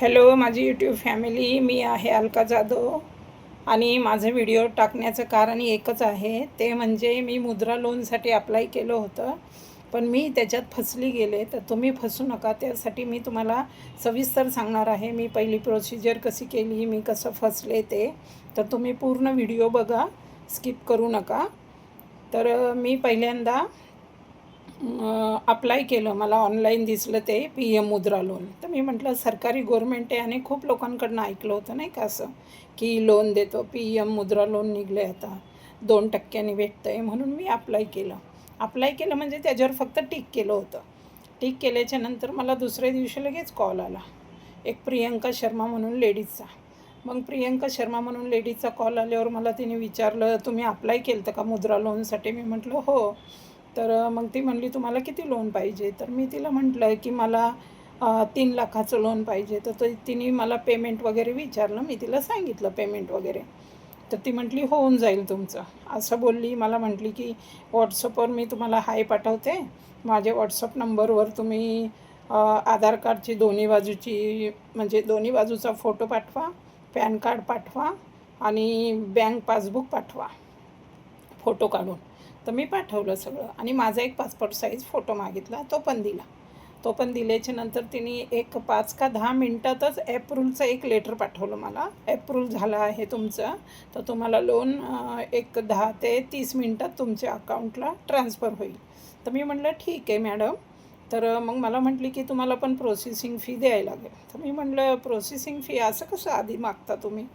Hello माझी YouTube family मी आहे अलका जाधव. आणि माझं व्हिडिओ टाकण्याचं कारण एकच आहे ते म्हणजे मी मुद्रा लोनसाठी अप्लाय केलं होतं पण मी त्याच्यात फसली गेले. तर तुम्ही फसू नका त्यासाठी मी तुम्हाला सविस्तर सांगणार आहे. मी पहिली प्रोसिजर कशी केली मी कसं फसले ते. तर तुम्ही पूर्ण व्हिडिओ बघा स्किप करू नका. तर मी पहिल्यांदा अप्लाय केलं. मला ऑनलाईन दिसलं ते पी एम मुद्रा लोन तर मी म्हटलं सरकारी गव्हर्मेंट आहे आणि खूप लोकांकडनं ऐकलं होतं नाही का असं की लोन देतो पी एम मुद्रा लोन निघले आता. दोन टक्क्यांनी भेटतं आहे म्हणून मी अप्लाय केलं. अप्लाय केलं म्हणजे त्याच्यावर फक्त टिक केलं होतं. टिक केल्याच्यानंतर मला दुसऱ्या दिवशी लगेच कॉल आला. एक प्रियंका शर्मा म्हणून लेडीजचा मग प्रियंका शर्मा म्हणून लेडीजचा कॉल आल्यावर मला तिने विचारलं तुम्ही अप्लाय केलं होतं का मुद्रा लोनसाठी मी म्हटलं हो. तर मग ती म्हणली तुम्हाला किती लोन पाहिजे? तर मी तिला म्हटलं की मला तीन लाखाचं लोन पाहिजे. तर ते तिने मला पेमेंट वगैरे विचारलं मी तिला सांगितलं पेमेंट वगैरे. तर ती म्हटली होऊन जाईल तुमचं. असं बोलली मला म्हटली की व्हॉट्सअपवर मी तुम्हाला हाय पाठवते. माझ्या व्हॉट्सअप नंबरवर तुम्ही आधार कार्डची दोन्ही बाजूची म्हणजे दोन्ही बाजूचा फोटो पाठवा पॅन कार्ड पाठवा आणि बँक पासबुक पाठवा फोटो काढून. तर मी पाठवलं सगळं. आणि माझा एक पासपोर्ट साईज फोटो मागितला तो पण दिला. तो पण दिल्याच्या नंतर तिने एक पाच का दहा मिनटातच ॲप्रूलचं एक लेटर पाठवलं मला. ॲप्रूल झालं आहे तुमचं तर तुम्हाला लोन एक दहा ते तीस मिनटात तुमच्या अकाउंटला ट्रान्सफर होईल. तर मी म्हटलं ठीक आहे मॅडम तर मग मला म्हटली की तुम्हाला पण प्रोसेसिंग फी द्यायला लागेल. तर मी म्हटलं प्रोसेसिंग फी असं कसं आधी मागता तुम्ही?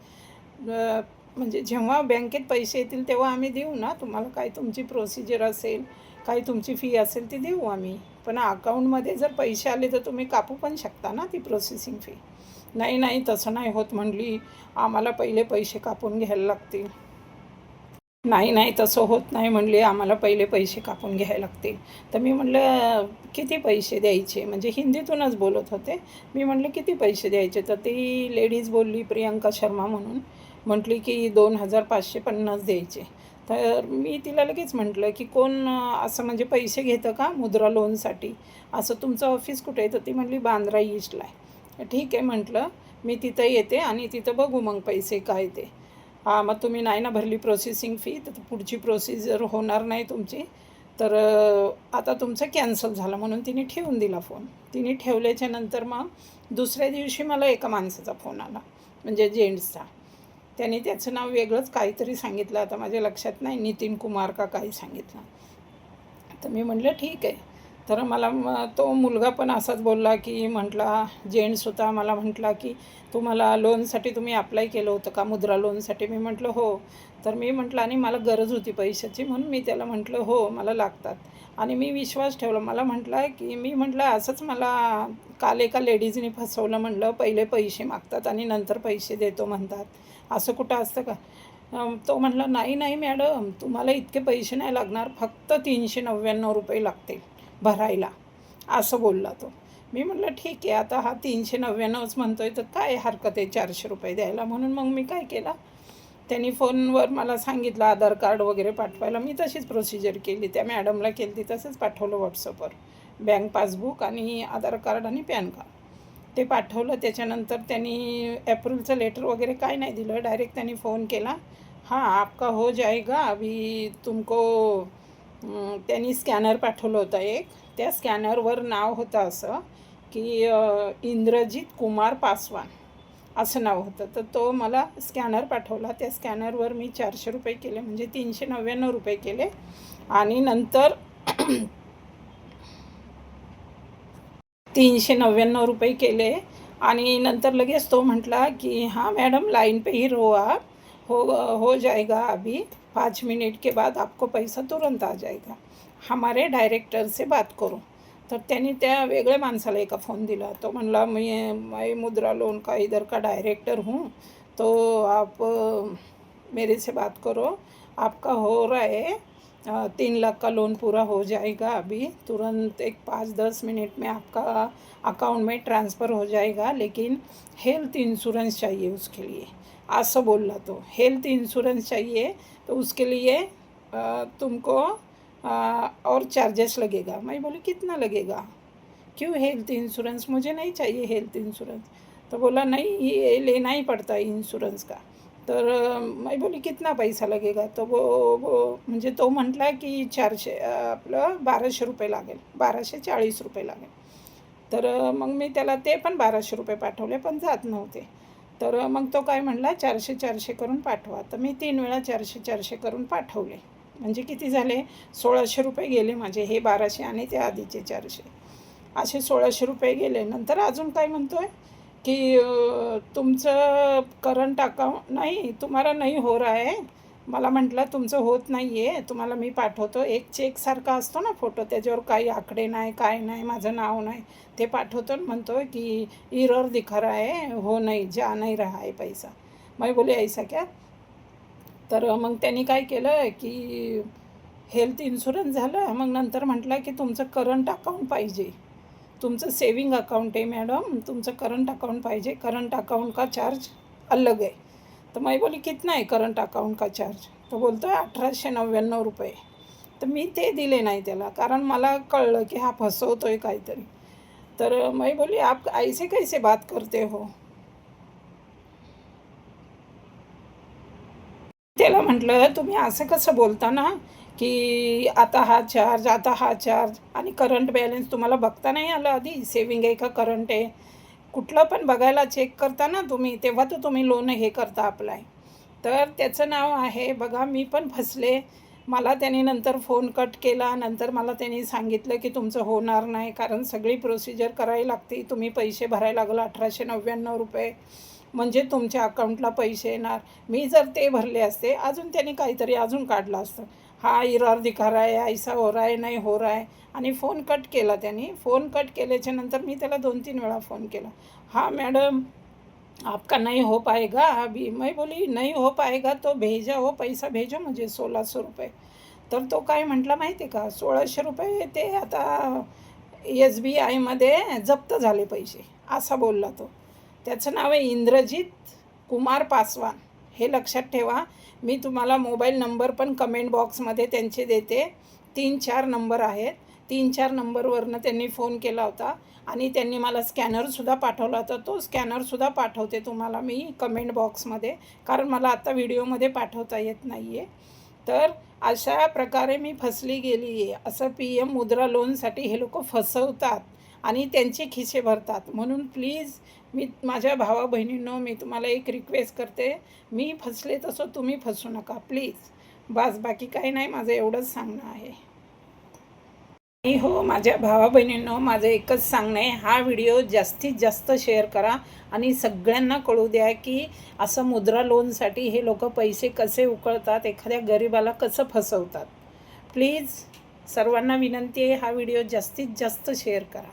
म्हणजे जेव्हा बँकेत पैसे येतील तेव्हा आम्ही देऊ ना. तुम्हाला काय तुमची प्रोसिजर असेल काय तुमची फी असेल ती देऊ आम्ही. पण अकाउंटमध्ये जर पैसे आले तर तुम्ही कापू पण शकता ना ती प्रोसेसिंग फी नाही नाही तसं नाही होत म्हणली. आम्हाला पहिले पैसे कापून घ्यायला लागतील. नाही नाही तसं होत नाही म्हणले. आम्हाला पहिले पैसे कापून घ्यायला लागतील. तर मी म्हटलं किती पैसे द्यायचे? म्हणजे हिंदीतूनच बोलत होते. मी म्हटलं किती पैसे द्यायचे? तर ती लेडीज बोलली प्रियंका शर्मा म्हणून. म्हटली की दोन हजार पाचशे पन्नास द्यायचे. तर मी तिला लगेच म्हटलं की कोण असं म्हणजे पैसे घेतं का मुद्रा लोनसाठी? असं तुमचं ऑफिस कुठे आहे? तर ती म्हटली बांद्रा ईस्टला आहे. ठीक आहे म्हटलं. मी तिथं येते आणि तिथं बघू मग पैसे काय ते. हां मग तुम्ही नाही ना भरली प्रोसेसिंग फी तर पुढची प्रोसिजर होणार नाही तुमची. तर आता तुमचं कॅन्सल झालं म्हणून तिने ठेवून दिला फोन तिने ठेवल्याच्या नंतर मग दुसऱ्या दिवशी मला एका माणसाचा फोन आला म्हणजे जेंट्सचा. त्याने त्याचं नाव वेगळंच काहीतरी सांगितलं. आता माझ्या लक्षात नाही. नितीन कुमार का काही सांगितलं. तर मी म्हटलं ठीक आहे. तर मला तो मुलगा पण असाच बोलला की म्हटला जेंट्स होता मला म्हटला की तुम्हाला लोनसाठी तुम्ही अप्लाय केलं होतं का? मुद्रा लोनसाठी? मी म्हटलं हो. तर मी म्हटलं आणि मला गरज होती पैशाची म्हणून मी त्याला म्हटलं हो मला लागतात. आणि मी विश्वास ठेवला. मला म्हटलं की मी म्हटलं असंच मला काल एका लेडीजनी फसवलं म्हटलं पहिले पैसे मागतात आणि नंतर पैसे देतो म्हणतात. असं कुठं असतं का? तो म्हटला नाही नाही मॅडम तुम्हाला इतके पैसे नाही लागणार फक्त तीनशे नव्याण्णव रुपये लागतील. भरायला. असं बोलला तो. मी म्हटलं ठीक आहे आता हा तीनशे नव्याण्णवच म्हणतो आहे तर काय हरकत आहे चारशे रुपये द्यायला? म्हणून मग मी काय केला? त्यांनी फोनवर मला सांगितलं आधार कार्ड वगैरे पाठवायला. मी तशीच प्रोसिजर केली. त्या मॅडमला केली ती तसंच पाठवलं व्हॉट्सअपवर बँक पासबुक आणि आधार कार्ड आणि पॅन कार्ड. ते पाठवलं. त्याच्यानंतर त्यांनी ॲप्रूलचं लेटर वगैरे काय नाही दिलं. डायरेक्ट त्यांनी फोन केला. हां आपका हो जाएगा. अभी तुमको त्यांनी स्कॅनर पाठवलं होतं एक. त्या स्कॅनरवर नाव होतं असं की इंद्रजित कुमार पासवान असं नाव होतं. तर तो मला स्कॅनर पाठवला. त्या स्कॅनरवर मी चारशे रुपये केले म्हणजे तीनशे नव्याण्णव रुपये केले. आणि नंतर तीनशे नव्याण्णव रुपये केले. आणि नंतर लगेच तो म्हटला की हां मॅडम लाईन पे ही रहो आप हो हो जाएगा अभी. पाँच मिनट के बाद आपको पैसा तुरंत आ जाएगा। हमारे डायरेक्टर से बात करो। तर त्यांनी त्या वेगळ्या माणसाला एका फ़ोन दिला. तो म्हणला, मी मैं मुद्रा लोन का इधर का डायरेक्टर हूँ तो आप, मेरे से बात करो। आपका हो रहा है, तीन लाख का लोन पूरा हो जाएगा अभी। तुरंत एक पाँच दस मिनट में आपका अकाउंट में ट्रांसफ़र हो जाएगा, लेकिन हेल्थ इंश्योरेंस चाहिए उसके लिए। असं बोलला तो. हेल्थ इंश्योरेंस चाहिए तो उसके लिए तुमको और चार्जेस लगेगा. मैं बोली कितना लगेगा? क्यों हेल्थ इंश्योरेंस मुझे नहीं चाहिए हेल्थ इंश्योरेंस तो बोला नहीं ये लेना ही पड़ता है इंश्योरेंस का. तर मैं बोली कितना पैसा लगेगा? तो वो वो म्हणजे तो म्हटला की चारशे आपलं बाराशे रुपये लागेल. बाराशे चाळीस रुपये लागेल. तर मग मी त्याला ते पण बाराशे रुपये पाठवले पण जात नव्हते. तर मग तो काय म्हणला चारशे चारशे करून पाठवा. तर मी तीन वेळा चारशे चारशे करून पाठवले. म्हणजे किती झाले? सोळाशे रुपये गेले माझे हे बाराशे आणि ते आधीचे चारशे. असे सोळाशे रुपये गेले. नंतर अजून काय म्हणतो आहे की तुमचं करंट अकाउंट नाही तुम्हाला नाही हो रहा है. मला म्हटलं तुमचं होत नाही आहे तुम्हाला मी पाठवतो. एक चेकसारखा असतो ना फोटो त्याच्यावर काही आकडे नाही काय नाही माझं नाव नाही. ते पाठवतो आणि म्हणतो की इरर दिखा रहा है हो नाही जा नाही रहा है पैसा. मग बोले ऐसा क्या तर मग त्यांनी काय केलं की हेल्थ इन्शुरन्स झालं. मग नंतर म्हटलं की तुमचं करंट अकाउंट पाहिजे. तुमचं सेविंग अकाउंट आहे मॅडम तुमचं करंट अकाउंट पाहिजे. करंट अकाउंट का चार्ज अलग आहे. तर मैं बोली कितना आहे करंट अकाउंट का चार्ज तो बोलतो आहे अठराशे नव्याण्णव रुपये. तर मी ते दिले नाही त्याला कारण मला कळलं की हा फसवतो आहे काहीतरी. तर मी बोली आप ऐसे कैसे बात करते हो? त्याला म्हटलं तुम्ही असं कसं बोलता ना की आता हा चार्ज आता हा चार्ज आणि करंट बॅलन्स तुम्हाला बघता नाही आलं आधी? सेविंग आहे का करंट आहे? कुठलं पण बघायला चेक करता ना तुम्ही तेव्हा तर तुम्ही लोन हे करता अप्लाय तर त्याचं नाव आहे बघा मी पण फसले. मला त्याने नंतर फोन कट केला नंतर मला त्यांनी सांगितलं की तुमचं होणार नाही कारण सगळी प्रोसिजर करावी लागते. तुम्ही पैसे भरायला लागलं अठराशे नव्याण्णव रुपये. म्हणजे तुमच्या अकाउंटला पैसे येणार. मी जर ते भरले असते अजून त्यांनी काहीतरी अजून काढलं असतं. हा इरार दिखा रहा है ऐसा हो रहा है नाही हो रहा है. आणि फोन कट केला त्यांनी. फोन कट केल्याच्यानंतर मी त्याला दोन तीन वेळा फोन केला. हा मॅडम आपका नहीं हो पाएगा? अभी मैं बोली नहीं हो पाएगा तो भेजा हो पैसा भेजो म्हणजे सोळाशे रुपये. तर तो काय म्हटला माहिती आहे का? सोळाशे रुपये ते आता एस बी आयमध्ये जप्त झाले पैसे. असा बोलला तो. त्याचं नाव आहे इंद्रजित कुमार पासवान. हे लक्षात ठेवा. मी तुम्हाला मोबाईल नंबर पण कमेंट बॉक्समध्ये त्यांचे देते. तीन चार नंबर आहेत. तीन चार नंबरवरनं त्यांनी फोन केला होता आणि त्यांनी मला स्कॅनरसुद्धा पाठवला होता. तो स्कॅनरसुद्धा पाठवते तुम्हाला मी कमेंट बॉक्समध्ये कारण मला आता व्हिडिओमध्ये पाठवता येत नाही आहे तर अशा प्रकारे मी फसली गेली आहे असं पी एम मुद्रा लोनसाठी हे लोक फसवतात. आणि त्यांचे खिसे भरतात. म्हणून प्लीज मी माझ्या भावा बहिणींनो मी तुम्हाला एक रिक्वेस्ट करते. मी फसले तसं तुम्ही फसू नका प्लीज बस बाकी काही नाही माझं एवढंच सांगणं आहे. आणि हो माझ्या भावा बहिणींनो माझं एकच सांगणं आहे हा व्हिडिओ जास्तीत जास्त शेअर करा आणि सगळ्यांना कळू द्या की असं मुद्रा लोनसाठी हे लोक पैसे कसे उकळतात एखाद्या गरिबाला कसं फसवतात. प्लीज सर्वांना विनंती आहे हा व्हिडिओ जास्तीत जास्त शेअर करा.